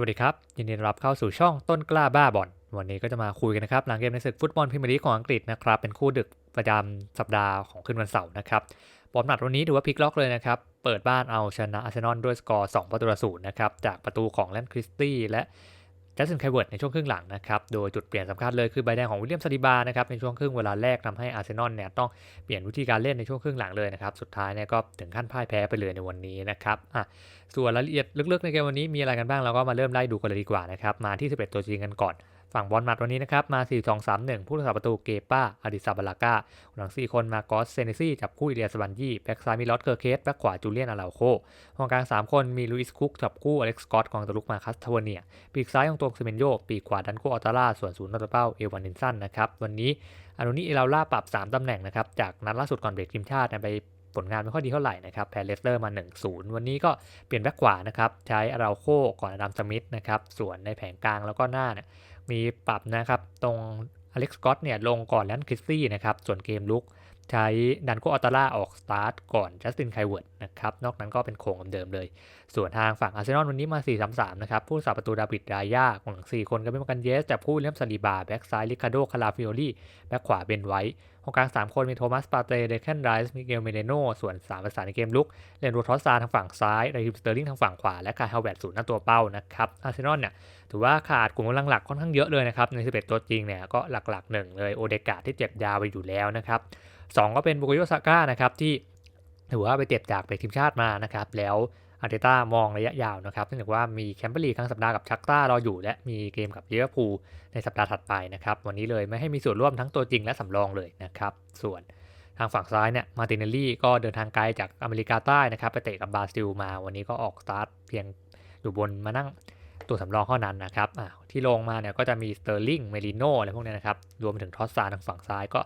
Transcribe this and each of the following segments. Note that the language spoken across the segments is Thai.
วัสดีครับ ยินดีต้อนรับเข้าสู่ช่องต้นกล้าบ้าบอลวันนี้ก็จะมาคุยกันนะครับ หลังเกมในศึกฟุตบอลพรีเมียร์ลีกของอังกฤษนะครับ เป็นคู่ดึกประจำสัปดาห์ของคืนวันเสาร์นะครับบอลหนัดวันนี้ถือว่าพลิกล็อกเลยนะครับ เปิดบ้านเอาชนะอาร์เซนอลด้วยสกอร์ 2 ประตูต่อศูนย์นะครับ จากประตูของแลนคริสตี้และ จัสตินไคเวิร์ดในช่วงครึ่งหลังนะครับ โดยจุดเปลี่ยนสำคัญเลยคือใบแดงของวิลเลียมซาดิบานะครับในช่วงครึ่งเวลาแรกทำให้อาร์เซนอลเนี่ยต้องเปลี่ยนวิธีการเล่นในช่วงครึ่งหลังเลยนะครับ สุดท้ายเนี่ยก็ถึงขั้นพ่ายแพ้ไปเลยในวันนี้นะครับอะส่วนรายละเอียดลึกๆในเกมวันนี้มีอะไรกันบ้างเราก็มาเริ่มไล่ดูกันเลยดีกว่านะครับมาที่ 11 ตัวจริงกันก่อน ฝั่งบอลมัดวันนี้นะครับมา 4 2 3 1 ผู้รักษาประตูเกป้าอดิซาบาลาก้าหลัง 4 คนมากอสเซเนซี่จับคู่อิเลียสบันยี่แบ็กซ้ายมีลอตเกอร์เคสแบ็กขวาจูเลียนอาราโคกองกลาง 3 คนมีลุยส์คุกจับคู่อเล็กซ์สกอตกองตะลุกมาคัสทาวเนีย ปีกซ้ายของตัวเซเมนโยปีกขวาดันโกอัลตาร่าส่วนศูนย์นัตเป้าเอวานนินสันนะครับวันนี้อานุนิเอลาล่าปรับ 3ตำแหน่งนะครับจากนัดล่าสุดก่อนเบรกทีมชาติไปผลงานไม่ค่อยดีเท่าไหร่นะครับแพ้เลสเตอร์มา 1-0 วันนี้ก็เปลี่ยนแบ็กขวานะครับใช้อาราโคก่อนอดัมสมิธนะครับส่วนในแผงกลางแล้วก็หน้าเนี่ย มีปรับนะครับ ตรงอเล็กซ์กอตเนี่ยลงก่อนแลนคริสซี่นะครับ ส่วนเกมลุกใช้ดันโกอัลตาร่าออกสตาร์ทก่อนจัสตินไคเวิร์ดนะครับ นอกนั้นก็เป็นโครงเดิมเลย ส่วนทางฝั่งอาร์เซนอลวันนี้มา 4-3-3 นะครับ ผู้สาประตูดาบิดรายาของหลัง4คนก็เป็นกันเยสจับคู่เลียมซาลีบา แบ็กซ้ายลิคาโด คาราฟิโอลี่ แบ็กขวาเบนไวท์ องกลาง 3 คนมีโทมัสปาเตเดเคนไรส์มิเกลเมเดโนส่วน3ประสานในเกมลุกเลนโรทอสซาทางฝั่งซ้ายไรฮิมสเตอร์ลิงทางฝั่งขวา และคาร์เฮลแวตศูนย์หน้าตัวเป้านะครับอาร์เซนอลเนี่ยถือว่าขาดกลุ่มกำลังหลักค่อนข้างเยอะเลยนะครับใน 11 ตัวจริงเนี่ยก็หลักๆหนึ่งเลยโอเดกาที่เจ็บยาวไปอยู่แล้วนะครับสองก็เป็นบุกโยซาก้านะครับที่ถือว่าไปเจ็บจากไปทีมชาติมานะครับแล้ว อาร์เตต้ามองระยะยาวนะครับเนื่องจากว่ามีแคมเปอร์ลีครั้งสัปดาห์กับชักต้ารออยู่ และมีเกมกับลิเวอร์พูลในสัปดาห์ถัดไปนะครับ วันนี้เลยไม่ให้มีส่วนร่วมทั้งตัวจริงและสำรองเลยนะครับ ส่วนทางฝั่งซ้ายเนี่ยมาตินเนลลี่ก็เดินทางไกลจากอเมริกาใต้นะครับไปเตะกับบราซิลมา วันนี้ก็ออกสตาร์ทเพียงอยู่บนมานั่งตัวสำรองเท่านั้นนะครับที่ลงมาเนี่ยก็จะมีสเตอร์ลิงเมลิโนอะไรพวกนี้นะครับรวมถึงทอสซาทางฝั่งซ้ายก็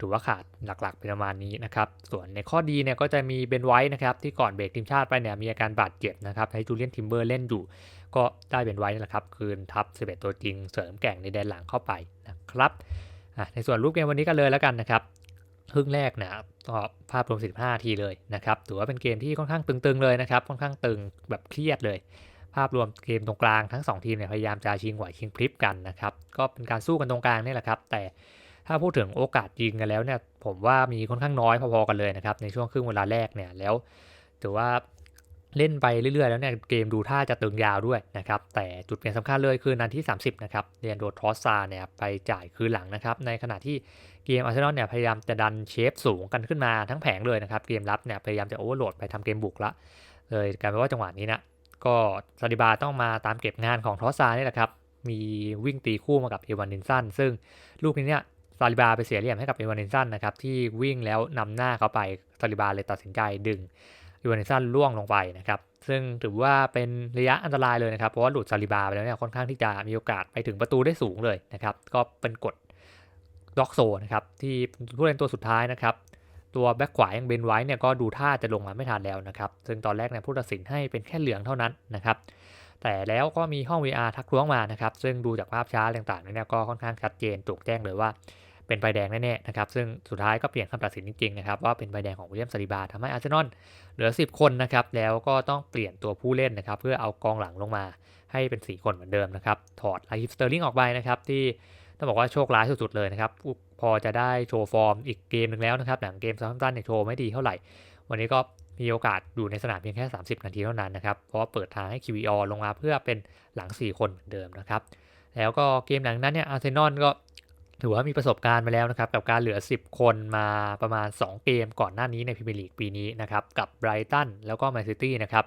ถือว่าขาดหลักๆเป็นประมาณนี้นะครับส่วนในข้อดีเนี่ยก็จะมีเบนไว้นะครับที่ก่อนเบรกทีมชาติไปเนี่ยมีอาการบาดเจ็บนะครับให้จูเลียนทิมเบอร์เล่นอยู่ ก็ได้เบนไว้นี่แหละครับคืนทับ11ตัวจริงเสริมแก่งในแดนหลังเข้าไปนะครับในส่วนรูปเกมวันนี้กันเลยแล้วกันนะครับครึ่งแรกนี่ยก็ภาพรวม 15 ทีเลยนะครับถือว่าเป็นเกมที่ค่อนข้างตึงๆเลยนะครับค่อนข้างตึงแบบเครียดเลย ภาพรวมเกมตรงกลางทั้ง 2 ทีมเนี่ยพยายามจะชิงไหวชิงพลิปกันนะครับก็เป็นการสู้กันตรงกลางนี่แหละครับแต่ ถ้าพูดถึงโอกาสยิงกันแล้วเนี่ยผมว่ามีค่อนข้างน้อยพอๆกันเลยนะครับในช่วงครึ่งเวลาแรกเนี่ยแล้วถือว่าเล่นไปเรื่อยๆ แล้วเนี่ยเกมดูท่าจะตึงยาวด้วยนะครับแต่จุดเปลี่ยนสำคัญเลยคือนาที 30 นะครับเรียนโดทรอสซาเนี่ยไปจ่ายคืนหลังนะครับในขณะที่เกมอาร์เซนอลเนี่ยพยายามจะดันเชฟสูงกันขึ้นมาทั้งแผงเลยนะครับเกมรับเนี่ยพยายามจะโอเวอร์โหลดไปทำเกมบุกละเลยกลายเป็นว่าจังหวะนี้นะก็ซาดิบาต้องมาตามเก็บงานของทรอสซานี่แหละครับมีวิ่งตีคู่มากับเอวานนินสันซึ่งลูกนี้เนี่ย ซาลิบาไปเสียเหลี่ยมให้กับเอวานินสันนะครับที่วิ่งแล้วนำหน้าเขาไปซาลิบาเลยตัดสินใจดึงเอวานินสันล่วงลงไปนะครับซึ่งถือว่าเป็นระยะอันตรายเลยนะครับเพราะว่าหลุดซาลิบาไปแล้วเนี่ยค่อนข้างที่จะมีโอกาสไปถึงประตูได้สูงเลยนะครับก็เป็นกฎด็อกโซนะครับที่ผู้เล่นตัวสุดท้ายนะครับตัวแบ็กขวายังเบนไว้เนี่ยก็ดูท่าจะลงมาไม่ทันแล้วนะครับซึ่งตอนแรกเนี่ยผู้ตัดสินให้เป็นแค่เหลืองเท่านั้นนะครับแต่แล้วก็มีห้อง VR ทักท้วงมานะครับซึ่งดูจากภาพช้าต่างๆเนี่ยก็ค่อนข้างชัดเจนถูกแจ้งเลยว่า เป็นใบแดงแน่ๆนะครับ ซึ่งสุดท้ายก็เปลี่ยนคำตัดสินจริงๆนะครับว่าเป็นใบแดงของวิลเลียมซาลิบาทำให้อาร์เซนอลเหลือ 10 คนนะครับ แล้วก็ต้องเปลี่ยนตัวผู้เล่นนะครับ เพื่อเอากองหลังลงมาให้เป็น 4 คนเหมือนเดิมนะครับ ถอดไลฟ์สเตอร์ลิงออกไปนะครับที่ต้องบอกว่าโชคร้ายสุดๆเลยนะครับ พอจะได้โชว์ฟอร์มอีกเกมหนึ่งแล้วนะครับหลังเกมซาท์ตันเนี่ยโชว์ไม่ดีเท่าไหร่ วันนี้ก็มีโอกาสอยู่ในสนามเพียงแค่ 30 นาทีเท่านั้นนะครับ เพราะว่าเปิดทางให้ QVR ลงมาเพื่อเป็นหลัง 4 คนเหมือนเดิมนะครับ แล้วก็เกมหลังนั้นเนี่ยอาร์เซนอลก็ ถือว่ามีประสบการณ์มาแล้วนะครับ กับการเหลือ 10 คนมาประมาณ 2 เกมก่อนหน้านี้ในพรีเมียร์ลีกปีนี้นะครับ กับไบรตันแล้วก็แมนซิตี้นะครับ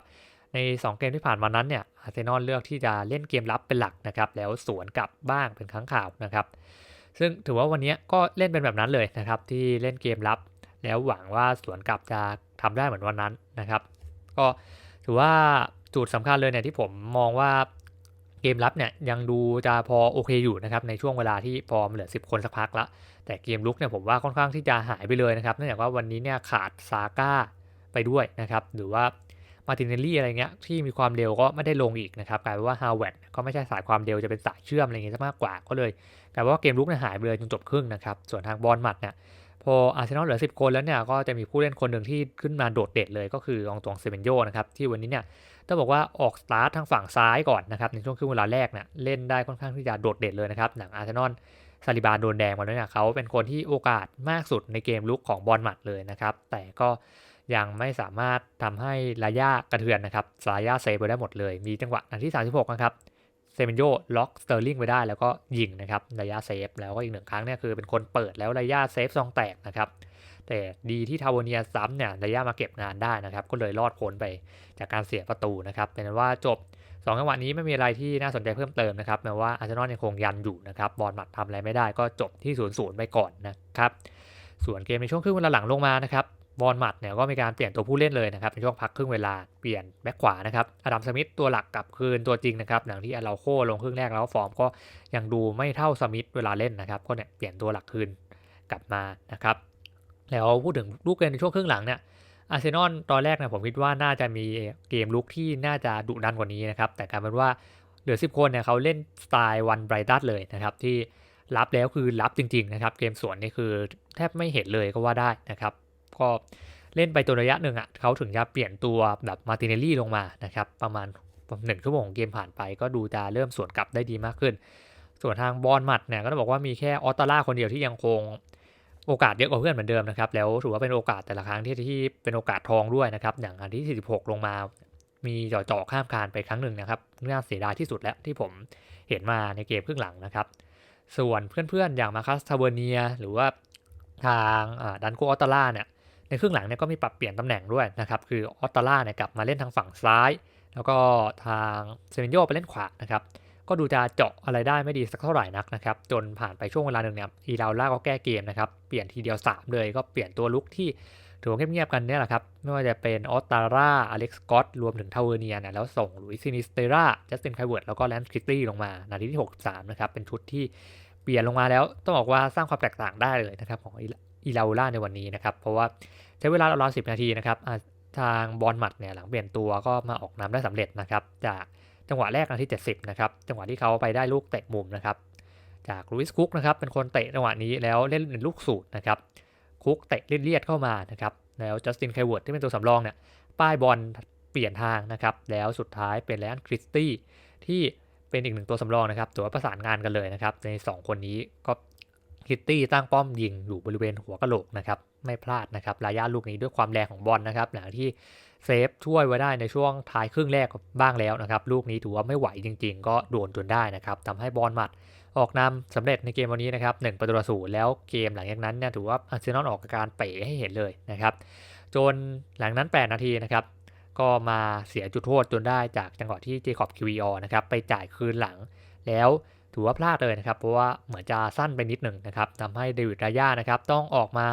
ใน 2 เกมที่ผ่านมานั้นเนี่ยอาร์เซนอลเลือกที่จะเล่นเกมรับเป็นหลักนะครับ แล้วสวนกลับบ้างเป็นครั้งข่าวนะครับ ซึ่งถือว่าวันนี้ก็เล่นเป็นแบบนั้นเลยนะครับ ที่เล่นเกมรับ แล้วหวังว่าสวนกลับจะทำได้เหมือนวันนั้นนะครับ ก็ถือว่าจุดสำคัญเลยเนี่ยที่ผมมองว่า เกมรับเนี่ยยังดูจะพอโอเคอยู่นะครับในช่วงเวลาที่พอเหลือ 10 คนสักพักละ แต่เกมลุกเนี่ยผมว่าค่อนข้างที่จะหายไปเลยนะครับเนื่องจากว่าวันนี้เนี่ยขาดซาก้าไปด้วยนะครับหรือว่ามาตินเนลลี่อะไรเงี้ยที่มีความเร็วก็ไม่ได้ลงอีกนะครับกลายเป็นว่าฮาวเวิร์ดก็ไม่ใช่สายความเร็วจะเป็นสายเชื่อมอะไรเงี้ยซะมากกว่าก็เลยกลายเป็นว่าเกมลุกเนี่ยหายไปเลยจนจบครึ่งนะครับส่วนทางบอลหมัดเนี่ยพออาร์เซนอลเหลือ 10 คนแล้วเนี่ยก็จะมีผู้เล่นคนหนึ่งที่ขึ้นมาโดดเด่นเลยก็คือองตวงเซเมนโยนะครับที่วันนี้เนี่ย ต้องบอกว่าออกสตาร์ททางฝั่งซ้ายก่อนนะครับในช่วงครึ่งเวลาแรกเนี่ยเล่นได้ค่อนข้างที่จะโดดเด่นเลยนะครับหนังอาร์เซนอลซาลิบานโดนแดงมาด้วยเนี่ยเขาเป็นคนที่โอกาสมากสุดในเกมลุกของบอลหมัดเลยนะครับแต่ก็ยังไม่สามารถทำให้ลายากระเทือนนะครับลายาเซฟไปได้หมดเลย มีจังหวะนาที36นะครับ เซมนโยล็อกสเตอร์ลิงไปได้แล้วก็ยิงนะครับระยะเซฟแล้วก็อีกหนึ่งครั้งเนี่ยคือเป็นคนเปิดแล้วระยะเซฟซองแตกนะครับแต่ดีที่ทาวเนียซ้ำเนี่ยระยะมาเก็บงานได้นะครับก็เลยรอดพ้นไปจากการเสียประตูนะครับเป็นว่าจบ2จังหวะนี้ไม่มีอะไรที่น่าสนใจเพิ่มเติมนะครับแม้ว่าอาร์เซนอลยังคงยันอยู่นะครับบอลหมัดทำอะไรไม่ได้ก็จบที่0ูนย์ไปก่อนนะครับส่วนเกมในช่วงครึ่งเวลาหลังลงมานะครับ บอลมัดเนี่ยก็มีการเปลี่ยนตัวผู้เล่นเลยนะครับในช่วงพักครึ่งเวลาเปลี่ยนแบ็คขวานะครับอดัมสมิธตัวหลักกลับคืนตัวจริงนะครับหลังที่อาราโคลงครึ่งแรกแล้วฟอร์มก็ยังดูไม่เท่าสมิธเวลาเล่นนะครับก็เนี่ยเปลี่ยนตัวหลักคืนกลับมานะครับแล้วพูดถึงลูกเกมในช่วงครึ่งหลังเนี่ยอาร์เซนอลตอนแรกเนี่ยผมคิดว่าน่าจะมีเกมลุกที่น่าจะดุดันกว่านี้นะครับแต่กลายเป็นว่าเหลือ 10 คนเนี่ยเขาเล่นสไตล์วันไบรตัสเลยนะครับที่รับแล้วคือรับจริงๆนะครับเกมสวนนี่คือแทบไม่เห็นเลยก็ว่าได้นะครับ ก็เล่นไปตัวระยะหนึ่งอะเขาถึงจะเปลี่ยนตัวแบบมาติเนลลี่ลงมานะครับ ประมาณหนึ่งชั่วโมงเกมผ่านไป ก็ดูจะเริ่มสวนกลับได้ดีมากขึ้น ส่วนทางบอลมัดเนี่ยก็ต้องบอกว่ามีแค่ออตตาล่าคนเดียวที่ยังคงโอกาสเยอะกว่าเพื่อนเหมือนเดิมนะครับ แล้วถือว่าเป็นโอกาสแต่ละครั้งที่ที่เป็นโอกาสทองด้วยนะครับ อย่างอันที่ 46 ลงมา มีจ่อๆข้ามคานไปครั้งหนึ่งนะครับน่าเสียดายที่สุดแล้วที่ผมเห็นมาในเกมครึ่งหลังนะครับ ส่วนเพื่อนๆอย่างมาคัสทาเวเนีย หรือว่าทางดันโกออตตาล่าเนี่ย ในครึ่งหลังเนี่ยก็มีปรับเปลี่ยนตำแหน่งด้วยนะครับ คือออตตาล่าเนี่ยกลับมาเล่นทางฝั่งซ้าย แล้วก็ทางเซเมนโยไปเล่นขวานะครับ ก็ดูจะเจาะอะไรได้ไม่ดีสักเท่าไหร่นักนะครับ จนผ่านไปช่วงเวลาหนึ่งเนี่ยอีราล่าก็แก้เกมนะครับ เปลี่ยนทีเดียว 3 เลยก็เปลี่ยนตัวลุกที่ถือว่าเงียบๆกันเนี่ยแหละครับ ไม่ว่าจะเป็นออตตาร่าอเล็กซ์กอตรวมถึงทาวเวเนียเนี่ยแล้วส่งลุยซินิสเตราจัสตินไคเวิร์ดแล้วก็แลนด์คริสตี้ลงมานาทีที่ 63 นะครับ เป็นชุดที่เปลี่ยนลงมาแล้วต้องบอกว่าสร้างความแตกต่างได้เลยนะครับของ อีราล่าในวันนี้นะครับ เพราะว่าใช้เวลาราวๆสินาทีนะครับทางบอลหมัดเนี่ยหลังเปลี่ยนตัวก็มาออกนำได้สำเร็จนะครับ จากจังหวะแรกนาที70 นะครับ จังหวะที่เขาไปได้ลูกเตะมุมนะครับ จากลุยส์คุกนะครับเป็นคนเตะจังหวะนี้แล้วเล่นเป็นลูกสูตรนะครับ คุกเตะเลียดเข้ามานะครับ แล้วจัสตินไคเวิร์ดที่เป็นตัวสำรองเนี่ยป้ายบอลเปลี่ยนทางนะครับ แล้วสุดท้ายเป็นแลนด์คริสตี้ที่เป็นอีกหนึ่งตัวสำรองนะครับถือว่าประสานงานกันเลยนะครับ ใน 2 คนนี้ก็ คิตตี้ตั้งป้อมยิงอยู่บริเวณหัวกะโหลกนะครับ ไม่พลาดนะครับรายาลูกนี้ด้วยความแรงของบอลนะครับหลังที่เซฟช่วยไว้ได้ในช่วงท้ายครึ่งแรกบ้างแล้วนะครับ ลูกนี้ถือว่าไม่ไหวจริง ๆ ก็โดนจนได้นะครับทำให้บอลหมัดออกนำสำเร็จในเกมวันนี้นะครับหนึ่งประตูต่อศูนย์แล้วเกมหลังจากนั้นเนี่ยถือว่าอาร์เซนอลออกอาการเป๋ให้เห็นเลยนะครับจนหลังนั้น 8 นาทีนะครับก็มาเสียจุดโทษจนได้จากจังหวะที่เจคอบคิวีออนะครับไปจ่ายคืนหลังแล้ว ถือว่าพลาดเลยนะครับ เพราะว่าเหมือนจะสั้นไปนิดหนึ่งนะครับทำให้เดวิดรายานะครับต้องออกมา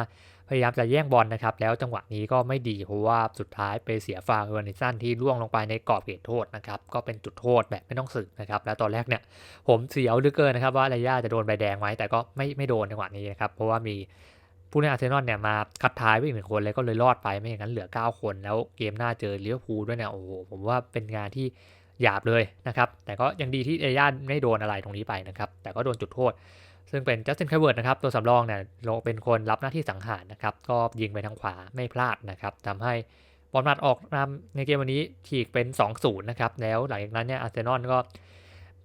พยายามจะแย่งบอลนะครับ แล้วจังหวะนี้ก็ไม่ดีเพราะว่าสุดท้ายไปเสียฟาเออร์นิสันที่ล่วงลงไปในกรอบเขตโทษนะครับ ก็เป็นจุดโทษแบบไม่ต้องสึกนะครับ แล้วตอนแรกเนี่ยผมเสียวเหลือเกินนะครับ ว่ารายาจะโดนใบแดงไหมแต่ก็ไม่ไม่โดนจังหวะนี้นะครับ เพราะว่ามีผู้เล่นอาร์เซนอลเนี่ยมาคัดท้ายไปอีกหนึ่งคนเลยก็เลยรอดไปไม่อย่างนั้นเหลือ 9 คน แล้วเกมหน้าเจอเลี้ยวพูด้วยเนี่ยโอ้โหผมว่าเป็นงานที่ หยาบเลยนะครับ แต่ก็ยังดีที่เอย่าไม่โดนอะไรตรงนี้ไปนะครับ แต่ก็โดนจุดโทษ ซึ่งเป็นจัสตินไคเวิร์ดนะครับ ตัวสำรองเนี่ยลงเป็นคนรับหน้าที่สังหารนะครับ ก็ยิงไปทางขวาไม่พลาดนะครับทำให้บอลนัดออกนำในเกมวันนี้ฉีกเป็น 2-0 นะครับ แล้วหลังจากนั้นเนี่ยอาร์เซนอลก็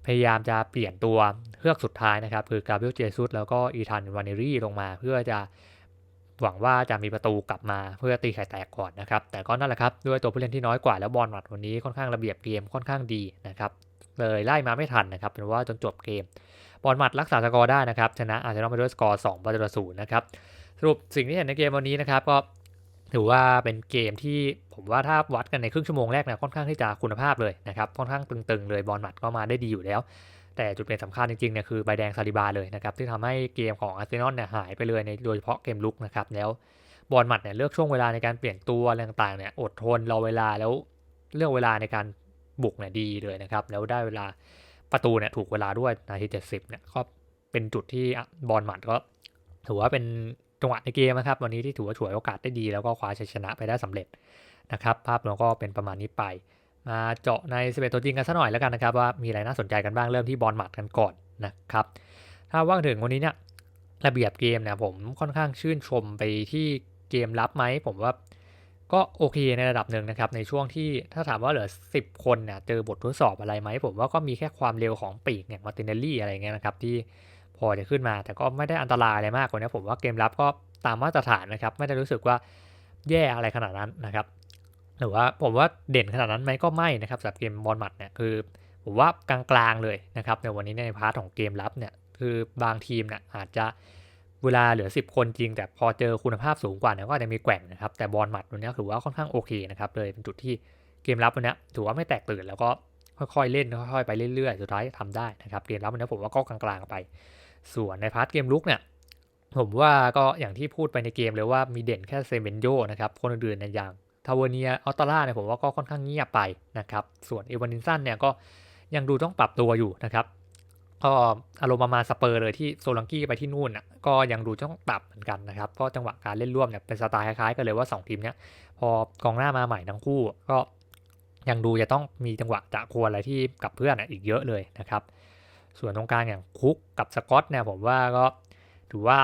พยายามจะเปลี่ยนตัวเฮือกสุดท้ายนะครับ คือกาเบรียลเจซุสแล้วก็อีธานวานเนรี่ลงมาเพื่อจะ หวังว่าจะมีประตูกลับมาเพื่อตีไข่แตกก่อนนะครับ แต่ก็นั่นแหละครับ ด้วยตัวผู้เล่นที่น้อยกว่าแล้วบอลหมัดวันนี้ค่อนข้างระเบียบเกมค่อนข้างดีนะครับ เลยไล่มาไม่ทันนะครับเป็นว่าจนจบเกม บอลหมัดรักษาสกอร์ได้นะครับ ชนะอาจจะต้องไปด้วยสกอร์2ประตูต่อศูนย์นะครับ สรุปสิ่งที่เห็นในเกมวันนี้นะครับก็ถือว่าเป็นเกมที่ผมว่าถ้าวัดกันในครึ่งชั่วโมงแรกนี่ยค่อนข้างที่จะคุณภาพเลยนะครับค่อนข้างตึงๆเลยบอลหมัดก็มาได้ดีอยู่แล้ว แต่จุดเปลี่ยนสำคัญจริงๆเนี่ยคือใบแดงซาลิบาเลยนะครับที่ทำให้เกมของอาร์เซนอลเนี่ยหายไปเลยในโดยเฉพาะเกมลุกนะครับแล้วบอลหมัดเนี่ยเลือกช่วงเวลาในการเปลี่ยนตัวอะไรต่างๆเนี่ยอดทนรอเวลาแล้วเลือกเวลาในการบุกเนี่ยดีเลยนะครับแล้วได้เวลาประตูเนี่ยถูกเวลาด้วยนาทีเจ็ดสิบเนี่ยก็เป็นจุดที่บอลหมัดก็ถือว่าเป็นจังหวะในเกมนะครับวันนี้ที่ถือว่าฉวยโอกาสได้ดี แล้วก็คว้าชัยชนะไปได้สำเร็จนะครับภาพเราก็เป็นประมาณนี้ไป มาเจาะใน 11 ตัวจริงกันสักหน่อยแล้วกันนะครับ ว่ามีอะไรน่าสนใจกันบ้างเริ่มที่บอลหมัดกันก่อนนะครับ ถ้าว่างถึงวันนี้เนี่ยระเบียบเกมเนี่ยผมค่อนข้างชื่นชมไปที่เกมรับไหมผมว่าก็โอเคในระดับหนึ่งนะครับ ในช่วงที่ถ้าถามว่าเหลือ 10 คนเนี่ยเจอบททดสอบอะไรไหม ผมว่าก็มีแค่ความเร็วของปีกอย่างมาตินเนลลี่อะไรเงี้ยนะครับที่พอจะขึ้นมา แต่ก็ไม่ได้อันตรายอะไรมากกว่านี้ผมว่าเกมรับก็ตามมาตรฐานนะครับ ไม่ได้รู้สึกว่าแย่อะไรขนาดนั้นนะครับ หรือว่าผมว่าเด่นขนาดนั้นไหมก็ไม่นะครับสำหรับเกมบอลมัดเนี่ยคือผมว่ากลางๆเลยนะครับในวันนี้ในพาร์ทของเกมรับเนี่ยคือบางทีมเนี่ยอาจจะเวลาเหลือ 10 คนจริง แต่พอเจอคุณภาพสูงกว่าเนี่ยก็อาจจะมีแกว่งนะครับแต่บอลหมัดวันนี้ถือว่าค่อนข้างโอเคนะครับเลยเป็นจุดที่เกมรับวันนี้ถือว่าไม่แตกตื่นแล้วก็ค่อยๆเล่นค่อยๆไปเรื่อยๆสุดท้ายทำได้นะครับเกมรับวันนี้ผมว่าก็กลางๆไป ส่วนในพาร์ทเกมลุกเนี่ยผมว่าก็อย่างที่พูดไปในเกมเลยว่ามีเด่นแค่เซเมนโยนะครับคนอื่นๆในอย่าง ทาวเวเนียออตตาร่าเนี่ยผมว่าก็ค่อนข้างเงียบไปนะครับ ส่วนเอวานินสันเนี่ยก็ยังดูต้องปรับตัวอยู่นะครับก็อารมณ์ประมาณสเปอร์เลยที่โซลังกี้ไปที่นู่นอะก็ยังดูต้องปรับเหมือนกันนะครับก็จังหวะการเล่นร่วมเนี่ยเป็นสไตล์คล้ายๆกันเลยว่า 2 ทีมเนี้ยพอกองหน้ามาใหม่ทั้งคู่ ก็ยังดูจะต้องมีจังหวะจะควรอะไรที่กับเพื่อนอีกเยอะเลยนะครับ ส่วนตรงกลางอย่างคุกกับสกอตเนี่ยผมว่าก็ ถือว่า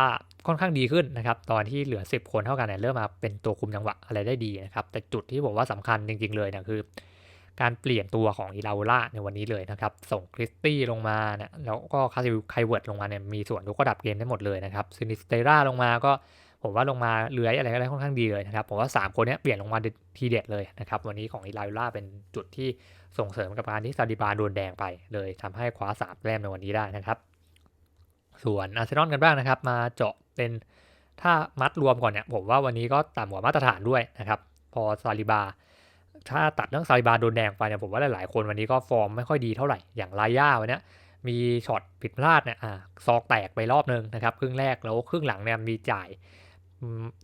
ค่อนข้างดีขึ้นนะครับ ตอนที่เหลือ 10 คนเท่ากันเนี่ยเริ่มมาเป็นตัวคุมจังหวะอะไรได้ดีนะครับ แต่จุดที่ผมว่าสำคัญจริง ๆ เลยเนี่ยคือ การเปลี่ยนตัวของอีลาล่าในวันนี้เลยนะครับ ส่งคริสตี้ลงมาเนี่ยแล้วก็คาซิลไคเวิร์ดลงมาเนี่ยมีส่วนทุกระดับเกมได้หมดเลยนะครับซินิสเตราลงมาก็ผมว่าลงมาเลื้อยอะไรอะไรค่อนข้างดีเลยนะครับผมว่า 3 คนนี้เปลี่ยนลงมาทีเด็ดเลยนะครับวันนี้ของอีลาล่าเป็นจุดที่ส่งเสริมกับการที่ซาดิบาโดนแดงไปเลยทำให้คว้าสามแต้มในวันนี้ได้นะครับ ส่วนอาร์เซนอลกันบ้างนะครับ มาเจาะเป็นถ้ามัดรวมก่อนเนี่ย ผมว่าวันนี้ก็ต่ำกว่ามาตรฐานด้วยนะครับ พอซาลิบา ถ้าตัดเรื่องซาลิบาโดนแดงไปเนี่ยผมว่าหลายๆคนวันนี้ก็ฟอร์มไม่ค่อยดีเท่าไหร่อย่างลาย่าวันนี้มีช็อตผิดพลาดเนี่ยอ่าซอกแตกไปรอบนึงนะครับครึ่งแรกแล้วครึ่งหลังเนี่ยมีจ่าย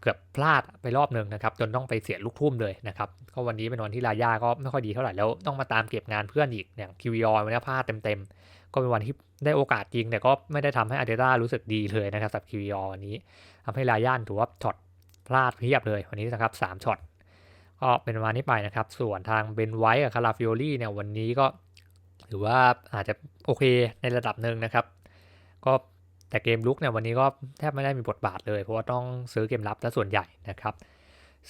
เกือบพลาดไปรอบหนึ่งนะครับ จนต้องไปเสียลูกทุ่มเลยนะครับก็วันนี้เป็นวันที่ลาย่าก็ไม่ค่อยดีเท่าไหร่แล้วต้องมาตามเก็บงานเพื่อนอีกอย่างคิวยอวันนี้พลาดเต็มๆ ก็เป็นวันที่ได้โอกาสจริง แต่ก็ไม่ได้ทำให้อาร์เตต้ารู้สึกดีเลยนะครับสับคิวยอวันนี้ทำให้ลาย่านถือว่าช็อตพลาดเพียบเลยวันนี้นะครับสามช็อตก็เป็นวันนี้ไปนะครับ ส่วนทางเบนไวท์กับคาราฟิโอลี่เนี่ยวันนี้ก็ถือว่าอาจจะโอเคในระดับหนึ่งนะครับ ก็แต่เกมลุกเนี่ยวันนี้ก็แทบไม่ได้มีบทบาทเลย เพราะว่าต้องซื้อเกมรับซะส่วนใหญ่นะครับ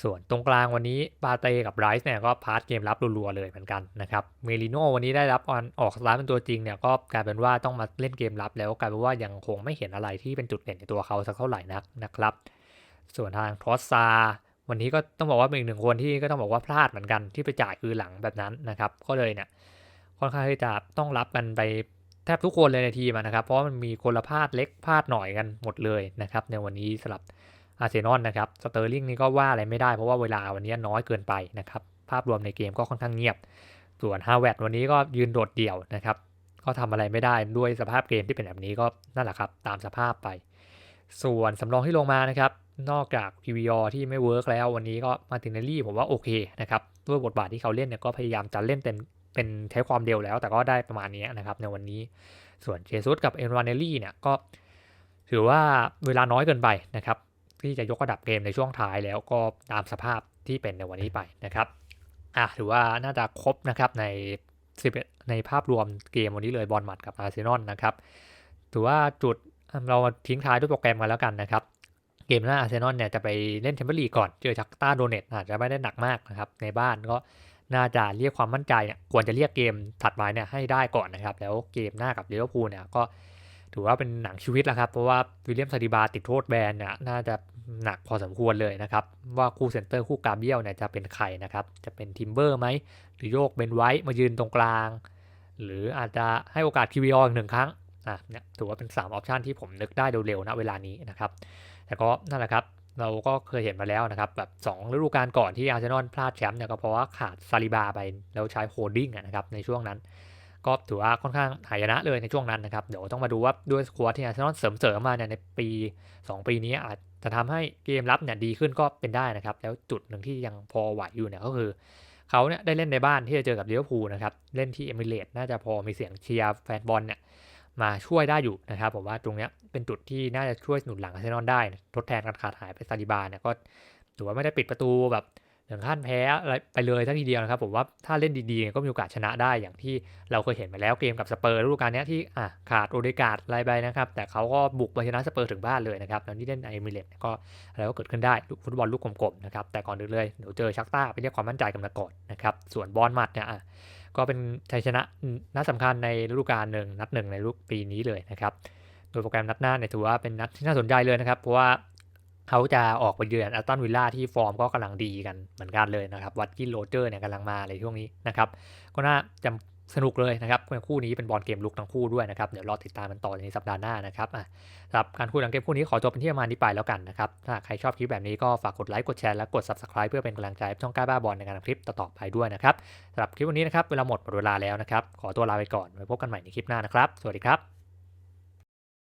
ส่วนตรงกลางวันนี้ปาเต้กับไรส์เนี่ยก็พาร์ทเกมรับรัวๆเลยเหมือนกันนะครับเมลิโนวันนี้ได้รับออนออกสตาร์ทเป็นตัวจริงเนี่ยก็กลายเป็นว่าต้องมาเล่นเกมรับแล้วกลายเป็นว่ายังคงไม่เห็นอะไรที่เป็นจุดเด่นในตัวเขาสักเท่าไหร่นักนะครับ ส่วนทางทอสซาวันนี้ก็ต้องบอกว่าเป็นอีกหนึ่งคนที่ก็ต้องบอกว่าพลาดเหมือนกันที่ไปจ่ายคือหลังแบบนั้นนะครับก็เลยเนี่ยค่อนข้างที่จะต้องรับกันไปแทบทุกคนเลยในทีมนะครับเพราะมันมีคนละพลาดเล็กพลาดหน่อยกันหมดเลยนะครับในวันนี้สำหรับ อาร์เซนอลนะครับสเตอร์ลิงนี่ก็ว่าอะไรไม่ได้เพราะว่าเวลาวันนี้น้อยเกินไปนะครับ ภาพรวมในเกมก็ค่อนข้างเงียบ ส่วนฮาวเวิร์ดวันนี้ก็ยืนโดดเดี่ยวนะครับ ก็ทำอะไรไม่ได้ด้วยสภาพเกมที่เป็นแบบนี้ก็นั่นแหละครับ ตามสภาพไป ส่วนสำรองที่ลงมานะครับ นอกจาก PVR ที่ไม่เวิร์กแล้ววันนี้ก็มาตินเนลลี่ผมว่าโอเคนะครับด้วยบทบาทที่เขาเล่นเนี่ยก็พยายามจะเล่นเต็มเป็นใช้ความเร็วแล้ว แต่ก็ได้ประมาณนี้นะครับในวันนี้ส่วนเจสุสกับเอ็นวานเนลลี่เนี่ยก็ถือว่าเวลาน้อยเกินไปนะครับ ที่จะยกระดับเกมในช่วงท้ายแล้วก็ตามสภาพที่เป็นในวันนี้ไปนะครับอะถือว่าน่าจะครบนะครับใน11ในภาพรวมเกมวันนี้เลยบอลมัดกับอาร์เซนอลนะครับถือว่าจุดเราทิ้งท้ายด้วยโปรแกรมกันแล้วกันนะครับ เกมหน้าอาร์เซนอลเนี่ยจะไปเล่นแชมเปี้ยนลีกก่อน เจอชักต้าโดเนตอาจจะไม่ได้หนักมากนะครับ ในบ้านก็น่าจะเรียกความมั่นใจเนี่ยควรจะเรียกเกมถัดมาเนี่ยให้ได้ก่อนนะครับ แล้วเกมหน้ากับเลี้ยวพูเนี่ยก็ ถือว่าเป็นหนังชีวิตแล้วครับ เพราะว่าวิลเลียมซาดิบาติดโทษแบนเนี่ยน่าจะหนักพอสมควรเลยนะครับ ว่าคู่เซนเตอร์คู่กาเบียลเนี่ยจะเป็นใครนะครับ จะเป็นทิมเบอร์ไหมหรือโยกเบนไว้มายืนตรงกลาง หรืออาจจะให้โอกาสคิวิออีกหนึ่งครั้งอะเนี่ยถือว่าเป็น3ออปชันที่ผมนึกได้เร็วๆนะเวลานี้นะครับ แต่ก็นั่นแหละครับเราก็เคยเห็นมาแล้วนะครับ แบบ2ฤดูกาลก่อนที่อาร์เซนอลพลาดแชมป์เนี่ยก็เพราะว่าขาดซาลิบาไปแล้วใช้โฮดดิ้งนะครับในช่วงนั้น ก็ถือว่าค่อนข้างหายนะเลยในช่วงนั้นนะครับ เดี๋ยวต้องมาดูว่าด้วยสควอตที่อาร์เซนอลเสริมๆมาเนี่ยในปี 2 ปีนี้อาจจะทำให้เกมรับเนี่ยดีขึ้นก็เป็นได้นะครับ แล้วจุดหนึ่งที่ยังพอไหวอยู่เนี่ยก็คือเขาเนี่ยได้เล่นในบ้านที่จะเจอกับลิเวอร์พูลนะครับ เล่นที่เอมิเรตน่าจะพอมีเสียงเชียร์แฟนบอลเนี่ยมาช่วยได้อยู่นะครับผมว่าตรงเนี้ยเป็นจุดที่น่าจะช่วยหนุนหลังอาร์เซนอลได้ ทดแทนการขาดหายไปซาดิบาเนี่ยก็ถือว่าไม่ได้ปิดประตูแบบ ถึงขั้นแพ้อะไรไปเลยทัทีเดียวนะครับผมว่าถ้าเล่นดีๆ ก็มีโอกาสชนะได้อย่างที่เราเคยเห็นมาแล้วเกมกับสเปอร์ฤดูกาลนี้ที่อะขาดโอเดกาดอะไรไปนะครับ แต่เขาก็บุกไปชนะสเปอร์ถึงบ้านเลยนะครับแล้วนี่เล่นในเอมิเรตส์ก็อะไรก็เกิดขึ้นได้ลูกฟุตบอลลูกกลมๆนะครับแต่ก่อนอื่นเลยเดี๋ยวเจอชักต้าไปเรียกความมั่นใจกันมาก่อนนะครับส่วนบอลมัดเนี่ยอะก็เป็นชัยชนะนัดสำคัญในฤดูกาลหนึ่งนัดหนึ่งในฤดูปีนี้เลยนะครับโดยโปรแกรมนัดหน้าเนี่ยถือว่าเป็นนัดที่น่าสนใจเลยนะครับเพราะว่า เขาจะออกไปเยือนอัลตันวิลล่าที่ฟอร์มก็กำลังดีกันเหมือนกันเลยนะครับ วัดกินโรเจอร์เนี่ยกำลังมาเลยช่วงนี้นะครับ ก็น่าจะสนุกเลยนะครับคู่นี้เป็นบอลเกมลุกทั้งคู่ด้วยนะครับ เดี๋ยวรอติดตามมันต่อในสัปดาห์หน้านะครับอะสำหรับการคุยหลังเกมคู่นี้ขอจบเป็นที่ประมาณนี้ไปแล้วกันนะครับ ถ้าใครชอบคลิปแบบนี้ก็ฝากกดไลค์ กดแชร์และกด subscribe เพื่อเป็นกำลังใจให้ช่องกล้าบ้าบอลในการทำคลิปต่อๆไปด้วยนะครับสำหรับคลิปวันนี้นะครับเวลาหมดหมดเวลาแล้วนะครับขอตัวลาไปก่อนไว้พบกันใหม่ในคลิปหน้านะครับ สวัสดีครับ